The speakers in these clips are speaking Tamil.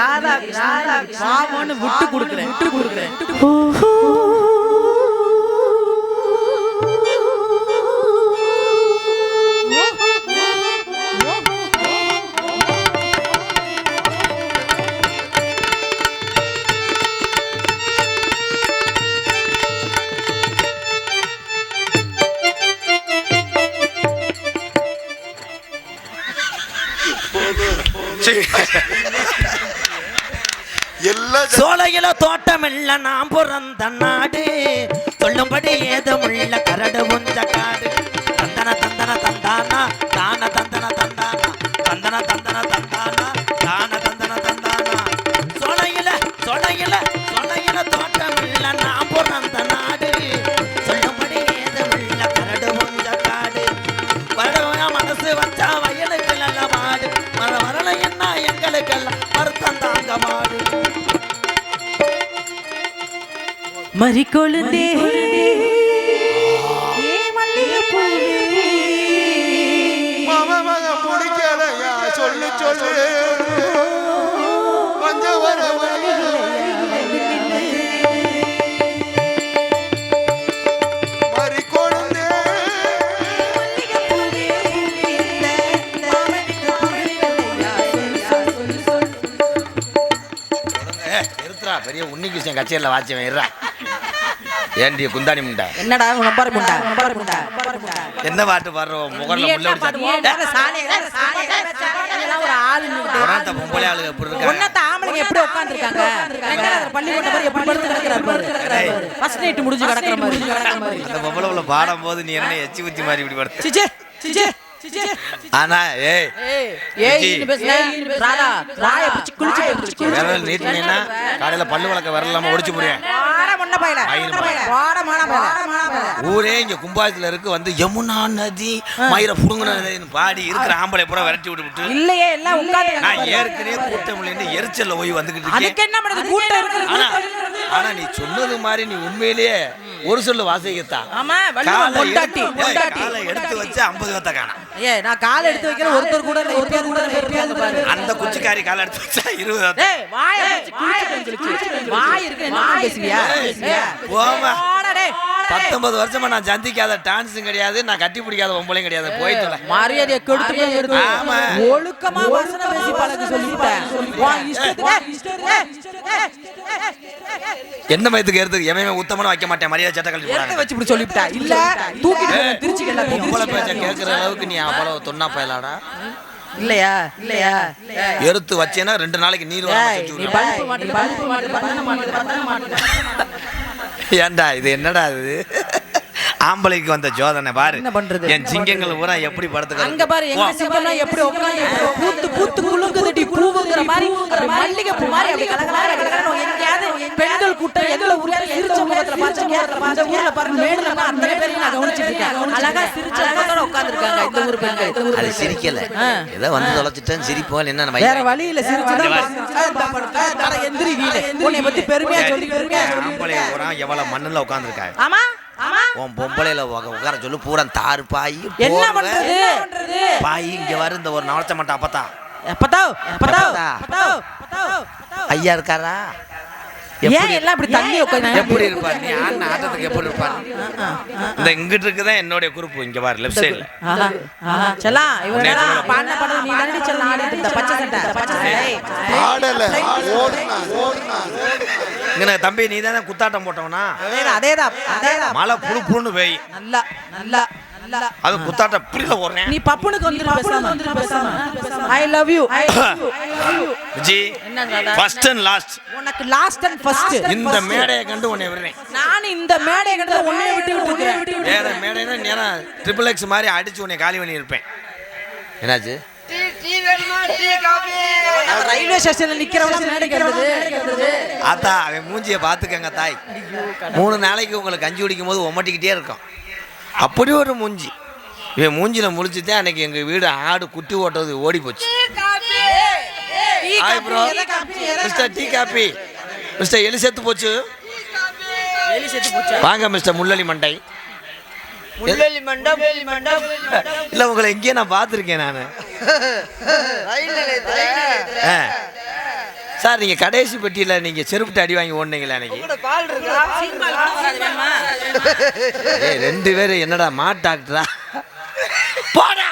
ராதா ராதா பாவம்னு விட்டு கொடுக்குறேன். விட்டு கொடுக்குறேன். எல்லாம் சோலையில தோட்டமில்ல நாம் பிறந்த நாடு. சொல்லும்படி ஏதோ மறி கொழுந்தே மாமா மக பிடிக்கலையா சொல்லு சொல்லு கொஞ்சம் வர பெரிய உன்னிகிருஷ்ணன் கச்சேரியில் வாட்சியவன் இருறா ஏண்டி குந்தாணி முண்டை என்னடா நம்பர் முண்டா நம்பர் முண்டா என்ன பாட்டு பாடுறோம் முகர்ல முள்ள ஒரு ஆளு உடனே பொம்பளை ஆளுங்க எப்படி இருக்காங்க ஒன்னத்த ஆம்பளைங்க எப்படி உட்கார்ந்திருக்காங்க பள்ளிக்கூட மாதிரி எப்படி படுத்து கிடக்குறாரு பாரு ஃபர்ஸ்ட் நைட் முடிஞ்சு கிடக்குற மாதிரி அந்த பொம்பளை உள்ள பாடும் போது நீ என்ன எச்சி ஊத்தி மாதிரி இப்படி படுத்து சிச்சே சிச்சே சிச்சே ஆனா ஏய் ஏய் ஏய் இன்னு பேசுன ராதா ராய பிடிச்சு குளிச்சு போயிடுச்சு விரல் நீட்டினீங்கன்னா காலையில பல்லு வளர்க்க விரல் இல்லாம ஒடிச்சு ஊரே இங்க கும்பாயத்துல இருக்கு வந்து யமுனா நதி மயிர புடுங்குன நதின்னு பாடி இருக்கிற ஆம்பளை பூரா விரட்டி விட்டு விட்டு. இல்லையே எல்லாம் உட்கார்ந்து நான் ஏற்கனவே கூட்டம் இல்லைன்னு எரிச்சல்ல போய் வந்துகிட்டு இருக்கேன். அதுக்கு என்ன பண்ணுது? கூட்டம் இருக்கு ஆனா நீ சொன்னது மாதிரி நீ உண்மையிலேயே ஒரு சொல்லு வாசிக்கத்தா ஆமா வள்ளுவன் பொண்டாட்டி பொண்டாட்டி. காலை எடுத்து வச்சு ஐம்பது பேத்த காணோம் ஏ நான் கால் எடுத்து வைக்கிற ஒருத்தர் கூட இல்ல ஒருத்தர் கூட இல்ல, இருக்காங்க பாரு அந்த குச்சிக்காரி காலை எடுத்து வச்சா இருபது பேத்த. ஏய் வாய வாய் இருக்கு என்ன பேசுவியா? டேய். பத்தொன்பது வருஷமா நான் சந்திக்காத டான்ஸும் கிடையாது நான் கட்டி பிடிக்காத பொம்பளையும் கிடையாது போய் தொலை. மரியாதையை கெடுத்து. ஒழுக்கமா வசனம் பேசி பழக சொல்லிட்டேன். எந்த மயத்துக்கு எடுத்து எவன் உத்தமனும் வைக்க மாட்டேன் மரியாதை சட்ட எடுத்து வச்சு இப்படி சொல்லிவிட்டா? இல்ல தூக்கிட்டு போய் திருச்சிக்கு எல்லாத்தையும் பொம்பளை பேச்ச கேட்கற அளவுக்கு நீ அவ்வளவு தொன்னா பயலாடா. இல்லையா? இல்லையா? எடுத்து வச்சேன்னா ரெண்டு நாளைக்கு நீர் ஏன்டா இது என்னடா இது? ஆம்பளைக்கு வந்த ஜோதனை பாரு. என்ன பண்றது? என் சிங்கங்கள் பூரா எப்படி படுத்து அங்க பாரு எங்க சிங்கம்னா எப்படி உட்கார்ந்து பூத்து பூத்து குலுங்குதுடி பூவுங்கிற மாதிரி ஒரு மல்லிகை பூ மாதிரி அப்படி கலகலா கலகலா எங்கேயாவது பெண்கள் கூட்டம் எதுல ஊர்ல சிரிச்ச முகத்துல பச்சை முகத்துல அந்த ஊர்ல பாருங்க மேடுல அத்தனை பேரையும் நான் கவனிச்சிட்டு இருக்கேன் அழகா சிரிச்ச முகத்தோட உட்கார்ந்திருக்காங்க இந்த ஊர் பெண்கள். அது சிரிக்கல. ஏதோ வந்து தொலைச்சிட்டேன் சிரிப்போம் என்ன வேற வழி இல்ல சிரிச்சுதான் எந்திரி உன்னை பத்தி பெருமையா சொல்லி பெருமையா ஆம்பளை பூரா எவ்வளவு மண்ணுல உட்காந்துருக்காங்க ஆமா ஆமா. உன் பொம்பளையில உட்கார சொல்லு பூரா தாறு பாய் என்ன பண்றது? பாய் இங்க வர இந்த ஒரு நாளத்த மாட்டா அப்பத்தா? பத்தாவ் பத்தாவ் ஐயா இருக்காரா? ஏன் எல்லாம் இப்படி தண்ணி உட்காந்து எப்படி இருப்பார் நீ ஆடின ஆட்டத்துக்கு எப்படி இருப்பார் இந்த இங்கிட்டு இருக்குதான் என்னுடைய குரூப் இங்க பாரு லெஃப்ட் சைடுல. செல்லம், இவன். பாடின பாடல் நீ தானடி செல்லம் ஆடிட்டு பச்சை சட்டை, பச்சை சட்டை. ஆடல ஓடுனா ஓடுனா இங்க தம்பி நீ தானே குத்தாட்டம் போட்டவனா அதேதான், அதேதான், அதேதான். மழை புழு புழுன்னு பெய் நல்லா, நல்லா. அது குத்தாட்டம் இப்படில ஓடுறேன் நீ பப்புனுக்கு வந்துரு பேசாம. I love you. I love you. I love you. Viji என்ன தாத்தா? ஃபர்ஸ்ட் அண்ட் லாஸ்ட் உனக்கு லாஸ்ட் அண்ட் ஃபர்ஸ்ட் இந்த மேடையை கண்டு உன்னை விடுறேன். நான் இந்த மேடை கிட்ட உன்னை விட்டு விட்டு வேற மேடைனா நேரம் ட்ரிபிள் எக்ஸ் மாதிரி அடிச்சு உன்னை காலி பண்ணி இருப்பேன் என்னாச்சு ரயில்வே ஸ்டேஷன்ல நிக்கிறவங்க அத்தா அவன் மூஞ்சியை பார்த்துக்கங்க தாய். மூணு நாளைக்கு உங்களுக்கு கஞ்சி குடிக்கும் போது ஒமட்டிக்கிட்டே இருக்கும். அப்படி ஒரு மூஞ்சி. இவன் மூஞ்சில முழிச்சுதான் அன்னைக்கு எங்க வீடு ஆடு குட்டி ஓட்டுறது ஓடி போச்சு. Hi bro mister tea coffee mister எலி செத்து போச்சு. வாங்க மிஸ்டர் முள்ளலி மண்டை. முள்ளலி மண்டம் மண்டம் இல்ல உங்களை எங்கேயே நான் பார்த்துருக்கேன் நான். சார் நீங்க கடைசி பெட்டியில நீங்க செருப்புட்டு அடி வாங்கி ஓடுனீங்களா அன்னைக்கு. ரெண்டு பேரும் என்னடா மாட் டாக்டரா? போடா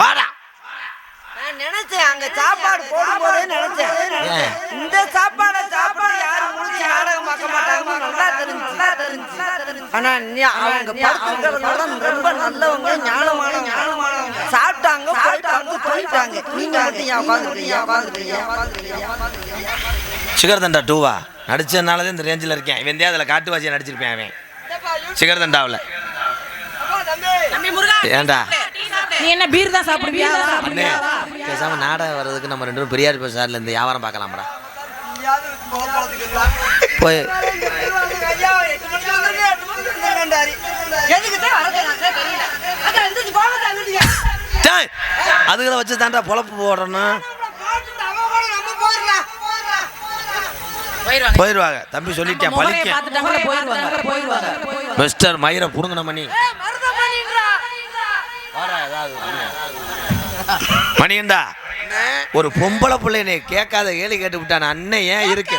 வாடா நான் நினைச்சேன் அங்க சாப்பாடு போடும்போதே நினைச்சேன்? இந்த சாப்பாடை சாப்பாடு யாரும் முடிச்சு நாடகம் பார்க்க மாட்டாங்க நல்லா தெரிஞ்சு. நல்லா தெரிஞ்சு. ஆனா அவங்க படுத்துக்கிறதோட ரொம்ப நல்லவங்க ஞானமான ஞானமானவங்க சாப்பிட்டாங்க போயிட்டாங்க போயிட்டாங்க. நீங்க மட்டும் ஏன் உட்காந்துருக்கீங்க? உட்காந்துருக்கீங்க? சிகர் தண்டா டூவா? நடிச்சதுனால தான் இந்த ரேஞ்சில் இருக்கேன். இவன் தான் அதில் காட்டுவாசியை நடிச்சிருப்பேன் அவன். சிகர் தண்டாவில் தம்பி. முருகா ஏன்டா? நீ என்ன பீர் தான் சாப்பிடுவியா? பேசாம நாடகம் வர்றதுக்கு நம்ம ரெண்டு பேரும் பெரியார் பிரசாரில் இந்த வியாபாரம் பார்க்கலாம்டா. போய். டேய், அதுகளை வச்சு தாண்டா பொழப்பு போடணும் போயிருவாங்க. போயிடுவாங்க தம்பி சொல்லிட்டேன் பழிக்க? மிஸ்டர் மயிரை புடுங்கின மணி. மணியண்டா ஒரு பொம்பளை பிள்ளை என்னை கேட்காத கேள்வி கேட்டு விட்டான் அண்ணன் ஏன் இருக்கு?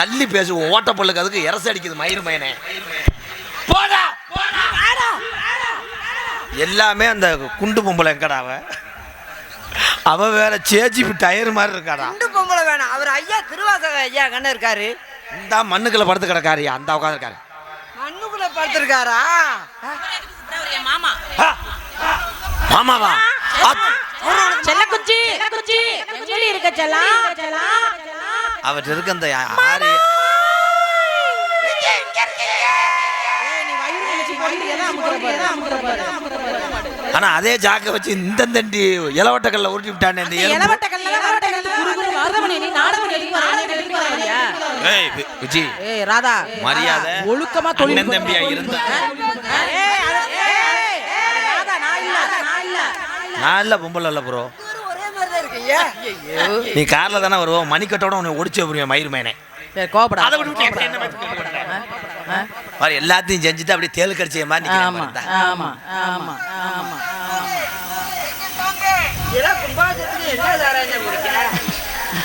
தள்ளி பேசுவோம் ஓட்ட பொண்ணுக்கு அதுக்கு இரச அடிக்குது மயிர் மயனே. போடா! எல்லாமே அந்த குண்டு பொம்பளை எங்கடா அவ? அவ வேற சேச்சி டயர் மாதிரி இருக்காடா. ரெண்டு பொம்பளை வேணாம். அவர் ஐயா திருவாசக ஐயா கண்ண இருக்காரு? இந்த மண்ணுக்குள்ள படுத்து கிடக்காரியா அந்த உட்காந்துருக்காரு மண்ணுக்குள்ள படுத்திருக்காரா? மாமா மாமாவா? செல்லக்குச்சி செல்லக்குச்சி. எங்கடி இருக்க செல்லம். அவர்கிட்ட இருக்க அந்த ஆறு. ஆனா அதே ஜாக்க வச்சு இந்த தண்டி இலவட்டக்கல்ல உருட்டி விட்டானே. இந்த விஜி. ஏய் ராதா. மரியாதை. ஒழுக்கமா தொழில் தம்பியா இருந்தா. நான் இல்ல நான் இல்ல. நான் இல்ல பொம்பளை இல்ல ப்ரோ இருக்கீங்க நீ கார்ல தானே வருவோம் மணிக்கட்டோட உன்னை ஒடிச்சு வருவேன் மயிர் மேனே சரி கோபப்படா அதை விட்டு எல்லாத்தையும் செஞ்சுட்டு அப்படியே தேல் கடிச்ச மாதிரி ஆமா. ஆமா ஆமா ஆமா.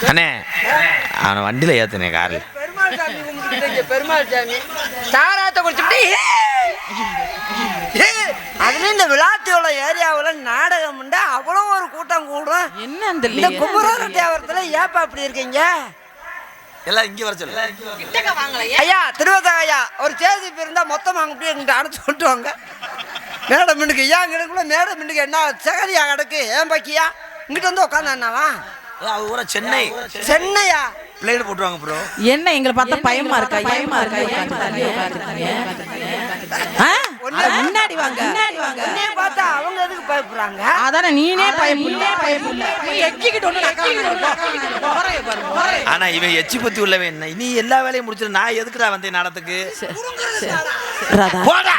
அண்ணே அவனை வண்டியில ஏத்துனேன் கார்ல. பெருமாள் சாமி பெருமாள் சாமி. சாராயத்தை குடிச்சுட்டு அதுல இந்த விளாத்தியோட ஏரியாவில் நாடகம் உண்டு? அவ்வளோ ஒரு கூட்டம் கூடும். என்ன அந்த இந்த குமரர தேவரத்துல ஏப்பா அப்படி இருக்கீங்க? எல்லாம் இங்க வர சொல்லு. ஐயா திருவதா ஐயா ஒரு சேதி இருந்தா மொத்தம் அங்க போய் எங்கிட்ட அனுப்பிச்சு சொல்லிட்டு வாங்க. மேடம் மின்னுக்கு ஏன் கிடக்குள்ள மேடம் மின்னுக்கு என்ன சகதியா கிடக்கு? ஏன் பாக்கியா? இங்கிட்ட வந்து உட்காந்து அவ ஊரா சென்னை. சென்னையா? பிளேடு போட்டுருவாங்க ப்ரோ என்ன எங்களை பார்த்தா பயமா இருக்கா? பயமா இருக்கா? முன்னாடி வாங்க முன்னாடி வாங்க உன்னைய பார்த்தா அவங்க எதுக்கு பயப்படுறாங்க? அதானே நீனே பயப்புள்ள பயப்புள்ள நீ எக்கிக்கிட்டு ஒண்ணு முறைய ஆனா இவன் எச்சி பத்தி உள்ளவன். என்ன நீ எல்லா வேலையும் முடிச்சிட்டு நான் எதுக்குடா வந்தேன் நடத்துக்கு போடா.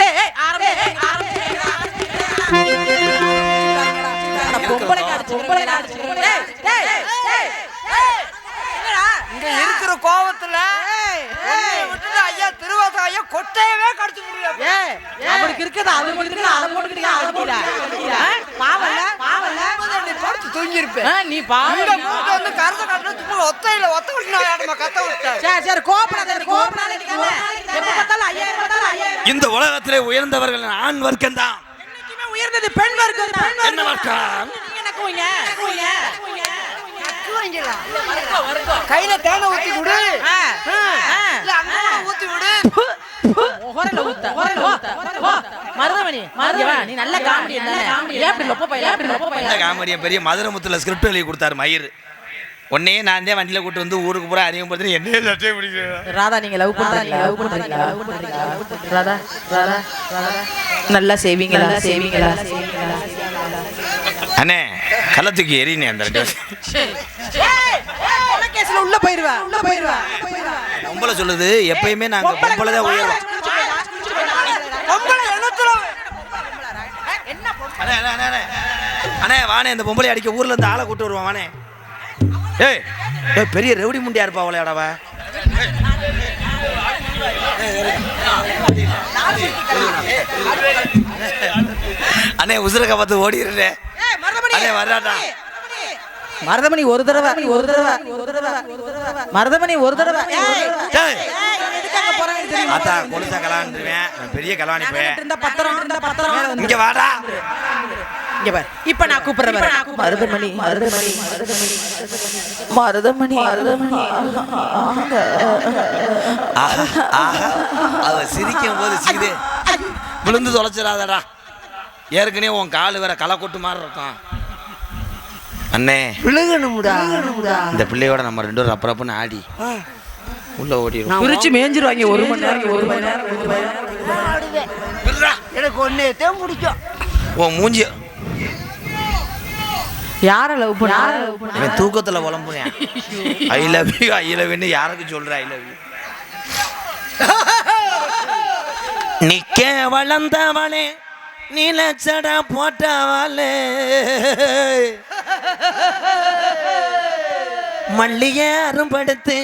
ஏய் ஏய் ஆரம்பி ஏய் ஆரம்பி பொம்பளை காடு பொம்பளை காடு டேய் டேய் டேய் இங்க இருக்கிற கோவத்துல ஐயா கொட்டையவே கடிச்சு முடியும் ஏய் அவனுக்கு இருக்குது அது போட்டுக்கிட்டு அதை போட்டுக்கிட்டு பாவல்ல படுத்து தூங்கியிருப்பேன். ஆ, நீ பாவம் இந்த மூட்டை வந்து கரத்தை கட்டின ஒத்தையில ஒத்த விட்டு நான் ஆடமா கத்த விட்டேன் சரி சரி கோபப்படாத நீ கோபப்படாத நீ எப்ப பார்த்தாலும் ஐயாயிரம் பார்த்தாலும் ஐயாயிரம் இந்த உலகத்திலே உயர்ந்தவர்கள் ஆண் வர்க்கம் தான். உயர்ந்தது பெண் வர்க்கம் என்ன வர்க்கம்? நீங்க என்ன கூவிங்க? கூவிங்க. கையில தேனை ஊத்தி விடு. ஆ, ஆ. இல்ல அங்க ஊத்தி விடு. முகரையில ஊத்த, முகரையில ஊத்த. வா, மருதமணி, மருதமணி, வா, நீ நல்ல காமெடியன் தானே? ஏன் இப்படி லொப்ப பையன், ஏன் இப்படி லொப்ப இந்த பையன்? காமெடியன் பெரிய மதுரமுத்துல ஸ்கிரிப்ட் எழுதி கொடுத்தாரு மயிர் உன்னையே நான் தான் வண்டியில கூட்டு வந்து ஊருக்கு பூரா அறிமுகப்படுத்தி என்ன சட்டை பிடிக்கிறேன். ராதா நீங்க லவ் பண்றீங்களா? லவ் பண்றீங்களா? லவ் பண்றீங்களா? ராதா ராதா ராதா. நல்லா செய்வீங்களா செய்வீங்களா அண்ணே கள்ளத்துக்கு எரினே அந்த ரெண்டு கேஸ்ல உள்ள போயிருவா உள்ள போயிருவா பொம்பளை சொல்லுது எப்பயுமே நாங்க பொம்பளை தான் உயர்வோம் அண்ணே அண்ணே, அண்ணே வானே இந்த பொம்பளை அடிக்க ஊர்ல இருந்து ஆளை கூட்டு வருவான் வானே ஏய் ஏய், பெரிய ரெவடி முண்டியா இருப்பா அவளையாடவ அண்ணே உசுரக்க பார்த்து ஓடிடுறேன். அண்ணே வர்றாடா மருதமணி ஒரு தடவை ஒரு தடவை மருதமணி ஒரு தடவை? ஆத்தா கொலுசா நான் பெரிய கலாணி போய் இங்க வாடா. இங்க பாரு. இப்ப நான் கூப்பிடுறேன். மருதமணி மருதமணி மருதமணி மருதமணி. ஆஹா ஆஹா. அவ சிரிக்கும் போது சிரிது விழுந்து தொலைச்சிடாதடா. ஏற்கனவே உன் கால் வேற களை கொட்டு மாதிரி இருக்கும். அண்ணே. விழுகணும்டா. இந்த பிள்ளையோட நம்ம ரெண்டு பேரும் ரப்ப ரப்புன்னு ஆடி உள்ள ஓடிடும் பிரிச்சு மேய்ஞ்சிருவாங்க ஒரு மணி நேரம் ஒரு மணி நேரம் ஒரு மணி நேரம். எனக்கு ஒன்னே பிடிக்கும். உன் மூஞ்சி. யார லவ் பண்ண? யார லவ் பண்ண? இவன் தூக்கத்துல புலம்புறேன். I love you I love you யாருக்கு சொல்ற? ஐ லவ் யூ நிக்க வளர்ந்தவளே நீலச்சட போட்டவளே. மல்லிகை அரும்படுத்து.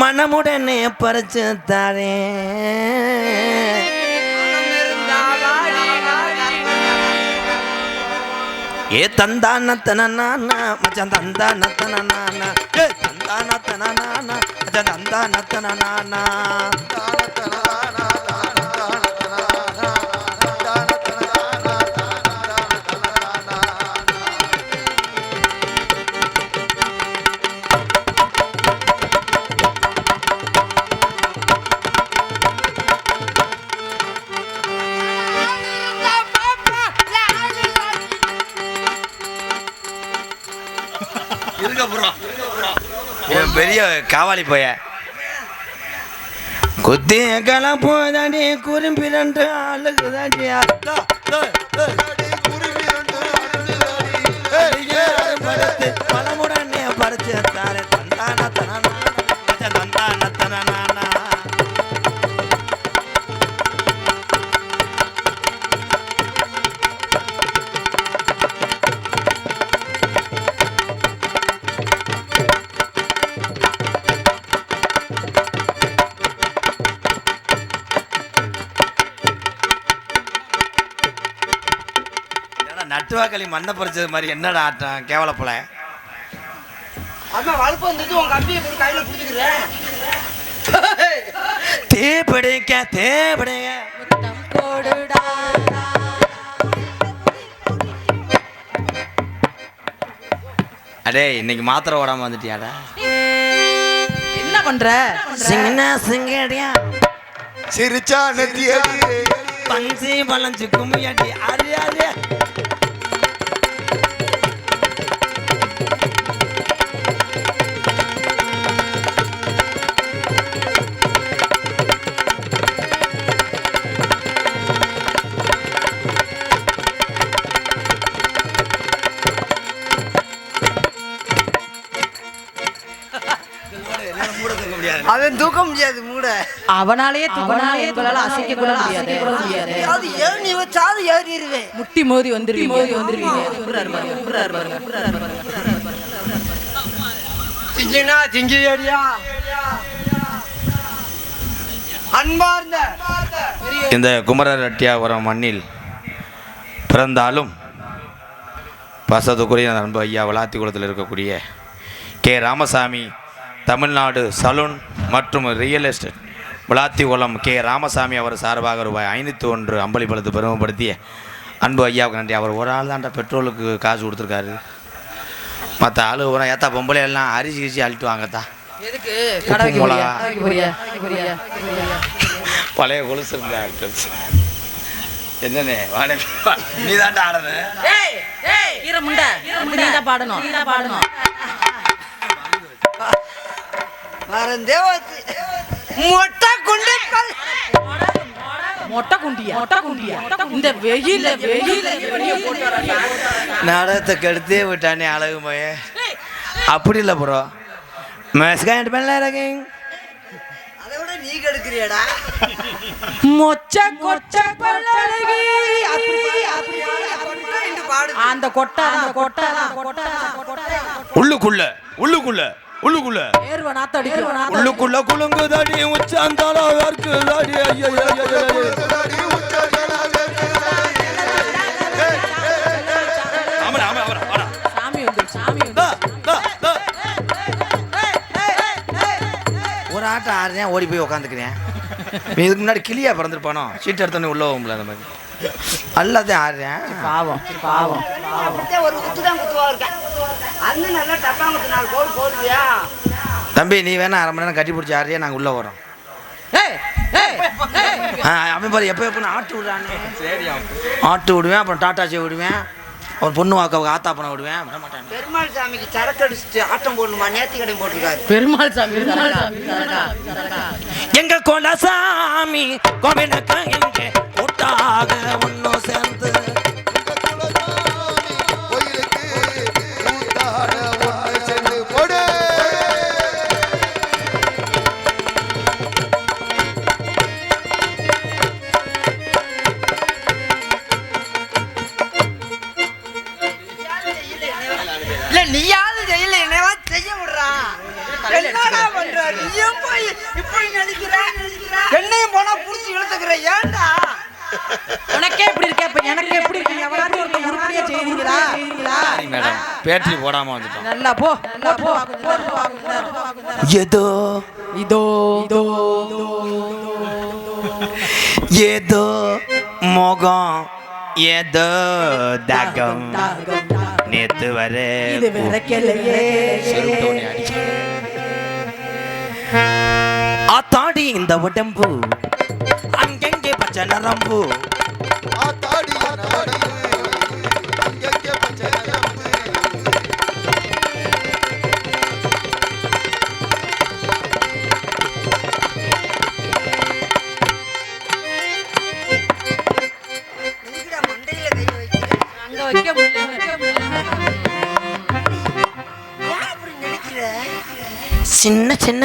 மனமுடனே பறிச்சு தாரேன் ஏ தந்தான தனநானா மச்சான் தந்தான தனநானா ஏ தந்தான தனநானா மச்சான் தந்தான தனநானா காவாலி போய. குத்தி கலப்போதாடி குறும்பி ரெண்டு ஆளுக்கு நட்டுவாக்களி மண்ணை பறிச்சது மாதிரி என்னடா ஆட்டம்? கேவலப்பல அம்மா வலுப்பு வந்துட்டு உங்க கம்பியை போய் கையில பிடிச்சிக்கிறேன் தேப்படைக்க தேப்படைக்க அடே இன்னைக்கு மாத்திரை ஓடாம வந்துட்டியாடா? என்ன பண்ற? சிங்கனா சிங்கடியா? சிரிச்சா நெத்தியடி. பஞ்சி பழஞ்சு கும்மியாடி அரு அவன் தூக்க முடியாது மூட. அவனாலேயே அவனாலேயே எங்களால அசைக்க கூட முடியாது. அது ஏன் நீ வச்சாது ஏறிடுவேன். முட்டி மோதி வந்துருவீங்க. மோதி வந்துருவீங்க. புறாரு பாருங்க புறாரு பாருங்க புறாரு பாருங்க திங்கினா திங்கி ஏரியா. அன்பார்ந்த இந்த குமரரெட்டியாபுரம் மண்ணில் பிறந்தாலும் பசத்துக்குரிய அன்பு ஐயா வளாத்தி குளத்தில் இருக்கக்கூடிய கே. ராமசாமி தமிழ்நாடு சலூன் மற்றும் real estate Vilathikulam K. Ramasamy அவர் சார்பாக ரூபாய் ஐநூற்றி ஒன்று அம்பளிப்பழத்து பெருமைப்படுத்திய அன்பு ஐயாவுக்கு நன்றி. அவர் ஒரு ஆள் தான்டா பெட்ரோலுக்கு காசு கொடுத்துருக்காரு. மற்ற ஆளு ஒரு ஏத்தா பொம்பளை எல்லாம் அரிசி கிரிசி அழிட்டு வாங்கத்தா. மிளகா. பழைய கொலுசு இருந்த என்னண்ணே வாடே நீ தான்டா ஆடுறேன் ஏய் ஏய் ஈர முண்டை. நீ தான் பாடணும். நீ தான் பாடணும். மறந்தே மொட்டை குண்டு மொட்டை குண்டியா? மொட்டை குண்டியா? இந்த போட்டு வராங்க நாடகத்தை கெடுத்தே விட்டானே அழகு மய அப்படி இல்லை ப்ரோ. மெஸ்காண்ட் பண்ணல இருக்கேன் நீ கெடுக்கிறியடா. மொச்ச கொச்ச பல்லழகி அந்த கொட்டை அந்த கொட்டை தான் கொட்டை தான், கொட்டை தான். உள்ளுக்குள்ள உள்ளுக்குள்ள. உள்ளுக்குள்ள ஏர்வ நாத்த அடிக்கும் உள்ளுக்குள்ள குலுங்குதடி உச்சாந்தால வேர்க்குதடி. ஒரு ஆட்டம் ஆடுறேன் ஓடி போய் உட்காந்துக்கிறேன் இதுக்கு முன்னாடி கிளியா பிறந்திருப்பானோ சீட் எடுத்தோன்னே உள்ள போகும்ல அந்த மாதிரி எல்லாத்தையும் ஆடுறேன் பாவம் பாவம் ஒரு குத்து தான் குத்துவா இருக்கேன் தம்பி நீ வேணா அரை மணி நேரம் கட்டி பிடிச்சி ஆடுறியா நாங்கள் உள்ளே வரோம். அவன் பாரு எப்போ எப்போ ஆட்டு விடுறானே. ஆட்டு விடுவேன் அப்புறம் டாட்டாச்சி விடுவேன். ஒரு பொண்ணு வாக்க ஆத்தா பண்ண விடுவேன். பெருமாள் சாமிக்கு சரக்கு அடிச்சுட்டு ஆட்டம் போடணுமா? நேர்த்தி கடை போட்டிருக்காரு. பெருமாள் சாமி எங்க கொலசாமி கோவிலுக்கு எங்க கூட்டாக ஒன்னும் சேர்ந்து போடாம வந்துட்டோம் நல்லா போ நல்லா போ. ஏதோ இதோ இதோ ஏதோ முகம் ஏதோ தாகம். நேத்து வர இது விளக்கலையே ஆத்தாடி இந்த உடம்பு அங்கங்கே பச்சை நரம்பு சின்ன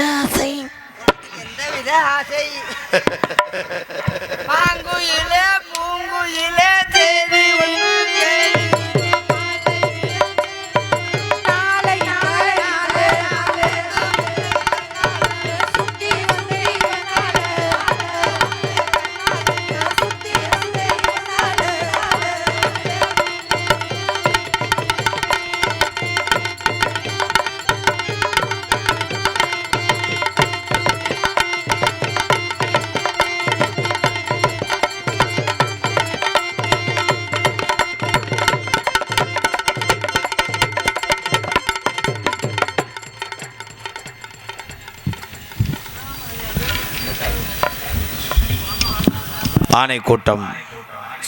ஆணை கூட்டம்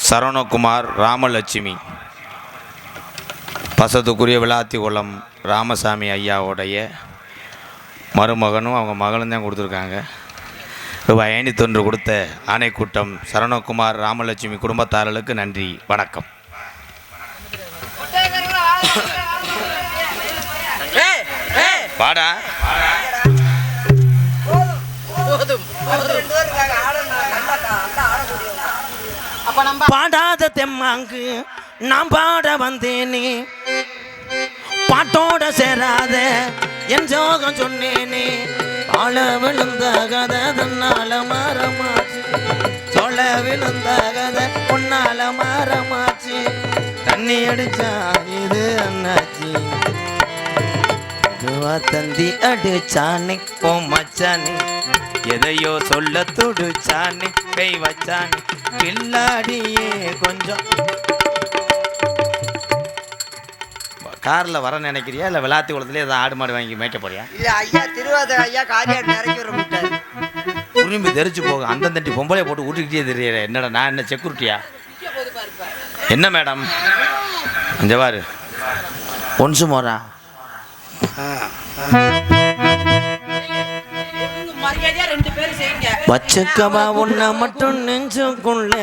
சரவணகுமார் ராமலட்சுமி பசத்துக்குரிய விளாத்திக்குளம் ராமசாமி ஐயாவுடைய மருமகனும் அவங்க மகளும் தான் கொடுத்துருக்காங்க. ரூபாய் ஐநூத்தொன்று கொடுத்த ஆணைக்கூட்டம் சரவணகுமார் ராமலட்சுமி குடும்பத்தாரர்களுக்கு நன்றி வணக்கம். வாடா. ரெண்டு பாடாத தெம்மாங்கு நான் பாட வந்தேனே. பாட்டோட சேராத என் ஜோகம் சொன்னேனே. ஆள விழுந்த கதை தன்னால மாறமாச்சு சொல்ல விழுந்த கதை உன்னால மாறமாச்சு தண்ணி அடிச்சா இது அண்ணாச்சி. இதுவா தந்தி அடிச்சானே ஓ மச்சானே. எதையோ சொல்ல துடுச்சானே கை வச்சானே. கில்லாடியே கொஞ்சம். கார்ல வர நினைக்கிறியா? இல்ல விளாத்தி குளத்துல ஏதாவது ஆடு மாடு வாங்கி மேய்க்க போறியா? இல்ல, ஐயா திருவாதிரை ஐயா காரியாட்டு இறக்கி விட மாட்டாரு. உரிமை தெரிச்சு போக அந்த தண்டி பொம்பளை போட்டு ஊட்டிக்கிட்டே தெரியற. என்னடா நான் என்ன செக்யூரிட்டியா என்ன மேடம்? பாரு. ஒன்சு மோரா. வச்சுக்கவா உன்னை மட்டும் நெஞ்சுக்குள்ள.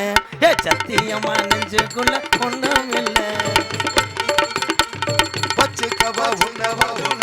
ஏ சத்தியமா நெஞ்சுக்குள்ள ஒண்ணும் இல்லை. வச்சுக்கவா உன்னவா உன்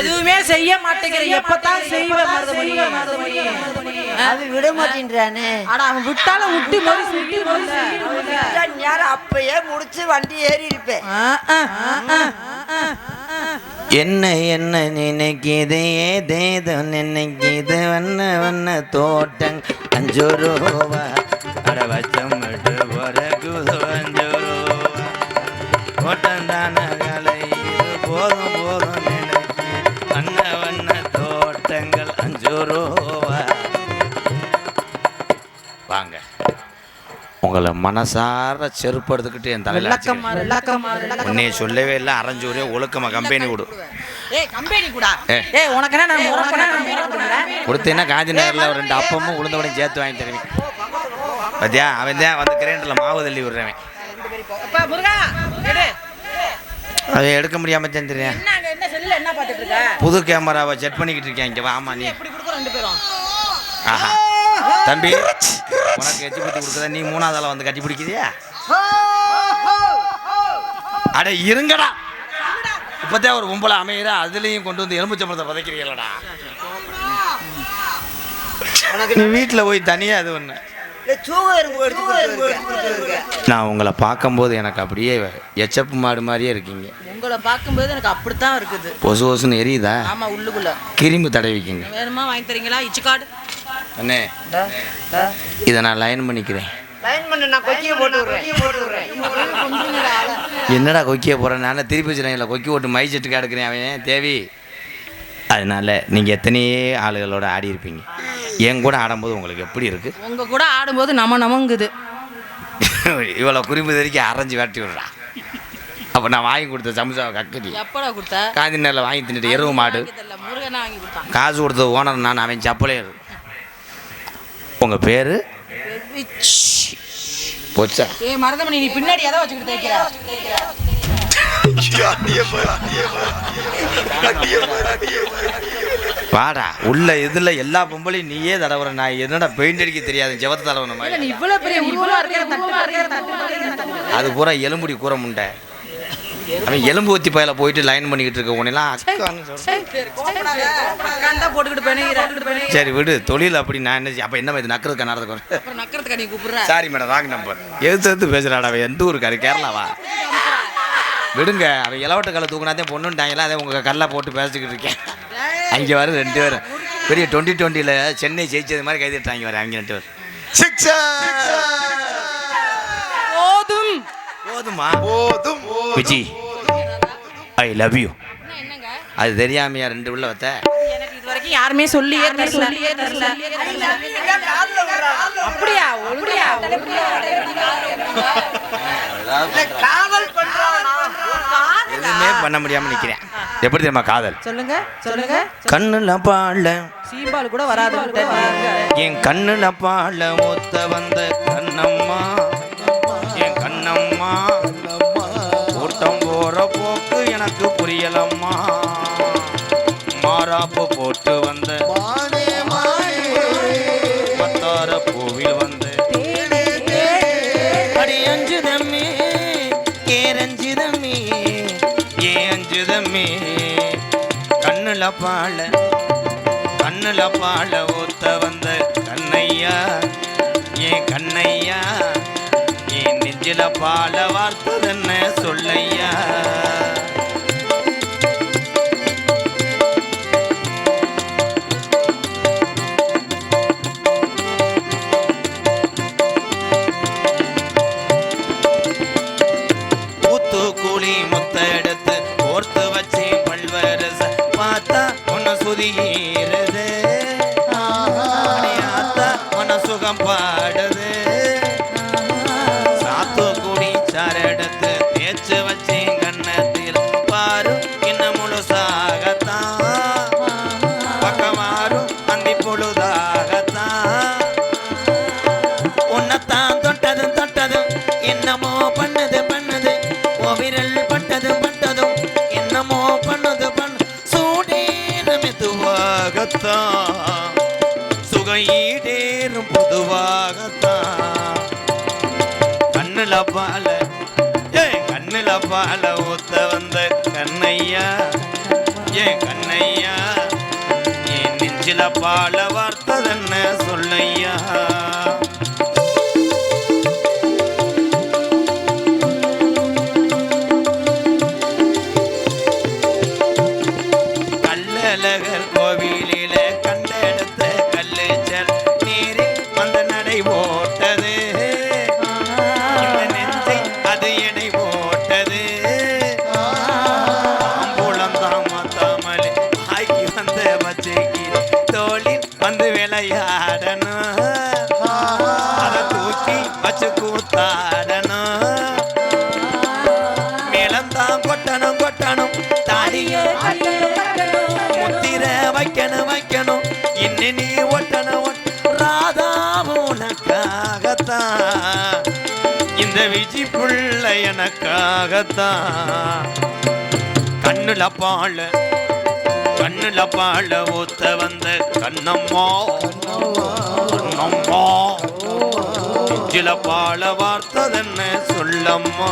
எதுவுமே செய்ய மாட்டேங்கிற எப்பதான் செய்வ மருதமணி அது விட மாட்டேன்றானே. ஆனா அவன் விட்டாலும் விட்டு மொழி சுட்டி மொழி நேரம் அப்பயே முடிச்சு வண்டி ஏறி இருப்பேன். என்ன என்ன நினைக்கிது? ஏதேதோ நினைக்கிது? வண்ண வண்ண தோட்டம் அஞ்சு ரூபா அட வச்சம் உங்களை மனசார செருப்பு எடுத்துக்கிட்டு என் தலையில் உன்னைய சொல்லவே இல்லை. அரைஞ்சூரே ஒழுக்கமா கம்பெனி விடு ஏய் கம்பெனி கூடா. ஏய். ஏய் உனக்கு என்ன நான் உனக்கு என்ன நான் மீன் கொடுக்குறேன்? கொடுத்தீங்கன்னா காந்தி நகரில் ரெண்டு அப்பமும் உளுந்தவடையும் சேர்த்து வாங்கி தருவேன். பார்த்தியா அவன் தான் வந்து கிரைண்டரில் மாவு தள்ளி விடுறவன். அப்பா முருகா எடு. அதை எடுக்க முடியாம தெரியும்? என்ன அங்க என்ன செல்லுல என்ன பார்த்துட்டு இருக்க? புது கேமராவை செட் பண்ணிக்கிட்டு இருக்கேன் இங்கே வாமா நீ. தம்பி. உனக்கு எச்சி பத்தி கொடுக்குறத நீ மூணாவது ஆளை வந்து கட்டி பிடிக்கிறியா? அட இருங்கடா. இப்போதான் ஒரு கும்பலை அமையிற அதுலேயும் கொண்டு வந்து எலும்புச்சம்பளத்தை பதைக்கிறீங்களடா. நீ வீட்டில் போய் தனியாக அது ஒன்று. நான் உங்களை பார்க்கும்போது எனக்கு அப்படியே எச்சப்பு மாடு மாதிரியே இருக்கீங்க. உங்களை பார்க்கும்போது எனக்கு அப்படித்தான் இருக்குது. பொசு பொசுன்னு எரியுதா? ஆமா உள்ளுக்குள்ள. கிருமி தடவிக்கிங்க. வேணுமா வாங்கி தரீங்களா? இச்சு கார்டு அண்ணே. இதை நான் லைன் பண்ணிக்கிறேன். லைன் பண்ணு, நான் கொக்கியை போட்டு விடுறேன். போட்டு விடுறேன். என்னடா கொக்கிய போகிறேன் நான் திருப்பி வச்சுருக்கேன் கொக்கி ஓட்டு மை செட்டுக்கு எடுக்கிறேன் அவன். தேவி. அதனால நீங்கள் எத்தனையே ஆளுகளோட ஆடி இருப்பீங்க. என் கூட ஆடும்போது உங்களுக்கு எப்படி இருக்கு? உங்க கூட ஆடும்போது நம நமங்குது. இவ்வளோ குறிப்பு தெரிக்க அரைஞ்சு வெட்டி விடுறா. அப்போ நான் வாங்கி கொடுத்த சம்சாவை கக்கடி. எப்படா கொடுத்த? காந்தி நேரில் வாங்கி தின்னுட்டு எருவு மாடு. காசு கொடுத்த ஓனர் நான் அவன் சப்பலே உங்கள் பேர்? போச்சா? ஏய் மருதமணி நீ பின்னாடி எதை வச்சுக்கிட்டு தைக்கிற வாடா உள்ள இதுல எல்லா பொம்பளையும் நீயே தடவுற நான் என்னடா பெயிண்ட் அடிக்க தெரியாது ஜெவத்த தடவுன இல்ல, மாதிரி அது பூரா எலும்புடி கூற முண்டை. அவன் எலும்பு ஊத்தி பயல போயிட்டு லைன் பண்ணிக்கிட்டு இருக்க உன்னெல்லாம் சரி விடு. தொழில் அப்படி நான் என்ன செய்ய- அப்ப என்ன இது நக்கறதுக்கு நீ கூப்பிடுற? சாரி மேடம் ராங் நம்பர் எதிர்த்து எதிர்த்து பேசுறாடா அவன் எந்த ஊருக்காரு கேரளாவா விடுங்க அவன் இளவட்ட கல்லை தூக்குனாதே பொண்ணுட்டாங்களா அதை உங்க கல்லை போட்டு பேசிக்கிட்டு இருக்கேன். அங்கே வர ரெண்டு பேரும். பெரிய டுவெண்ட்டி டுவெண்ட்டியில் சென்னை ஜெயிச்சது மாதிரி கைதிட்டாங்க வர அங்கே ரெண்டு பேர் போதும் போதுமா? போதும் விஜி ஐ லவ் யூ என்னங்க? அது தெரியாமையா ரெண்டு உள்ள வத்த வரைக்கும் யாருமே சொல்லியே தரல. சொல்லியே தரல. அப்படியா? எதுவுமே பண்ண முடியாம நிக்கிறேன். எப்படி தெரியுமா காதல்? சொல்லுங்க சொல்லுங்க. கண்ணுல பால சீம்பால் கூட வராது. என் கண்ணுல பால ஒத்த வந்த கண்ணம்மா. புரியலம்மா மாறாப்பு போட்டு வந்த மத்தார பூவில் வந்த அடி அஞ்சுதம்மி ஏரஞ்சுதம்மி ஏ அஞ்சுதம்மி கண்ணுல பால கண்ணுல பால ஊத்த வந்த கண்ணையா? ஏன் கண்ணையா? என் நெஞ்சில பால வார்த்ததென்ன சொல்லையா? வாழ வச்சு கூத்தாடணும் மேளம்தான் கொட்டணும் கொட்டணும். தாடிய முத்திர வைக்கணும் வைக்கணும். இன்னி நீ ஒட்டணும். ராதா உனக்காகத்தான். இந்த விஜி புள்ள எனக்காகத்தான். கண்ணுல பாழ கண்ணுல பாழ ஊத்த வந்த கண்ணம்மா. கண்ணம்மா. நெஞ்சில பாழ வார்த்ததென்ன சொல்லம்மா?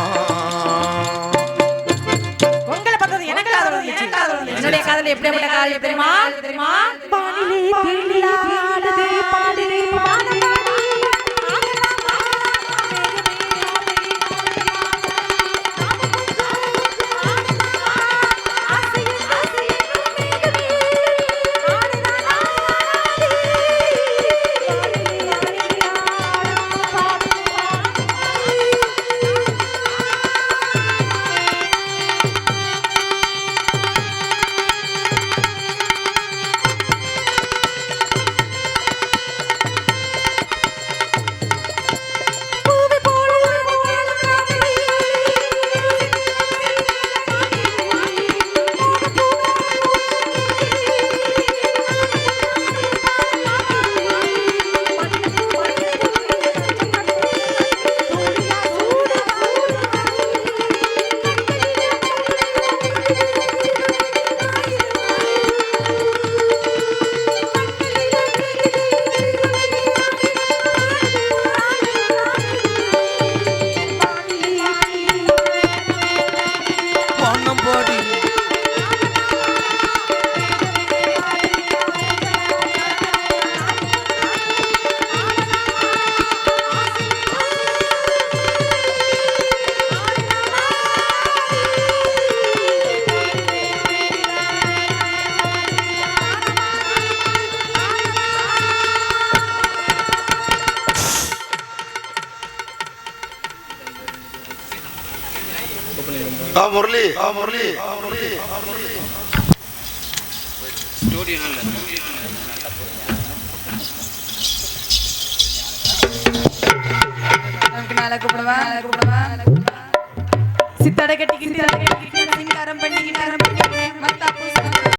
உங்களை பார்த்தது எனக்கு காதல் வந்துச்சு. என்னுடைய காதல் எப்படிப்பட்ட காதல் தெரியுமா? தெரியுமா?